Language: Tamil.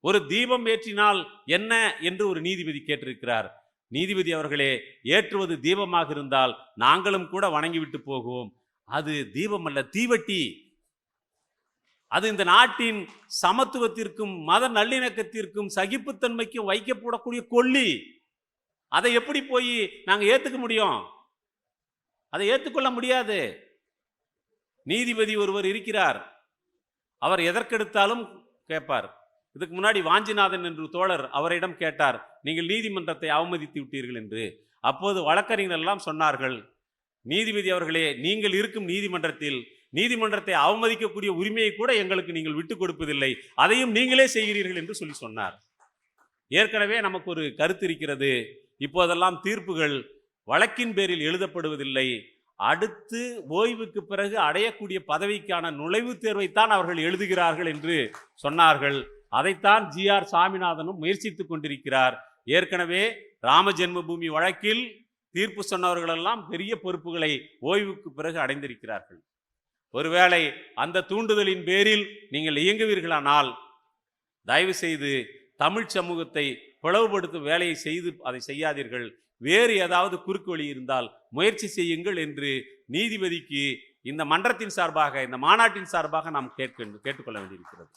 ஒரு தீபம் ஏற்றினால் என்ன என்று ஒரு நீதிபதி கேட்டிருக்கிறார். நீதிபதி அவர்களே ஏற்றுவது தீபமாக இருந்தால் நாங்களும் கூட வணங்கிவிட்டு போகுவோம். அது தீபம் அல்ல தீவட்டி. அது இந்த நாட்டின் சமத்துவத்திற்கும் மத நல்லிணக்கத்திற்கும் சகிப்புத்தன்மைக்கும் வைக்கப்படக்கூடிய கொல்லி. அதை எப்படி போய் நாங்கள் ஏற்றுக்க முடியும்? அதை ஏற்றுக்கொள்ள முடியாது. நீதிபதி ஒருவர் இருக்கிறார். அவர் எதற்கெடுத்தாலும் கேட்பார். இதுக்கு முன்னாடி வாஞ்சிநாதன் என்று தோழர் அவரிடம் கேட்டார் நீங்கள் நீதிமன்றத்தை அவமதித்து விட்டீர்கள் என்று. அப்போது வழக்கறிஞர் எல்லாம் சொன்னார்கள் நீதிபதி அவர்களே நீங்கள் இருக்கும் நீதிமன்றத்தில் நீதிமன்றத்தை அவமதிக்கக்கூடிய உரிமையை கூட எங்களுக்கு நீங்கள் விட்டு கொடுப்பதில்லை. அதையும் நீங்களே செய்கிறீர்கள் என்று சொல்லி சொன்னார். ஏற்கனவே நமக்கு ஒரு கருத்து இருக்கிறது. இப்போதெல்லாம் தீர்ப்புகள் வழக்கின் பேரில் எழுதப்படுவதில்லை. அடுத்து ஓய்வுக்கு பிறகு அடையக்கூடிய பதவிக்கான நுழைவுத் தேர்வைத்தான் அவர்கள் எழுதுகிறார்கள் என்று சொன்னார்கள். அதைத்தான் ஜி ஆர் சாமிநாதனும் முயற்சித்துக் கொண்டிருக்கிறார். ஏற்கனவே ராம ஜென்மபூமி வழக்கில் தீர்ப்பு சொன்னவர்களெல்லாம் பெரிய பொறுப்புகளை ஓய்வுக்கு பிறகு அடைந்திருக்கிறார்கள். ஒருவேளை அந்த தூண்டுதலின் பேரில் நீங்கள் இயங்குவீர்களானால் தயவு செய்து தமிழ் சமூகத்தை பிளவுபடுத்தும் வேலையை செய்து அதை செய்யாதீர்கள். வேறு ஏதாவது குறுக்கு வழி இருந்தால் முயற்சி செய்யுங்கள் என்று நீதிபதிக்கு இந்த மன்றத்தின் சார்பாக இந்த மாநாட்டின் சார்பாக நாம் கேட்க கேட்டுக்கொள்ள வேண்டியிருக்கிறது.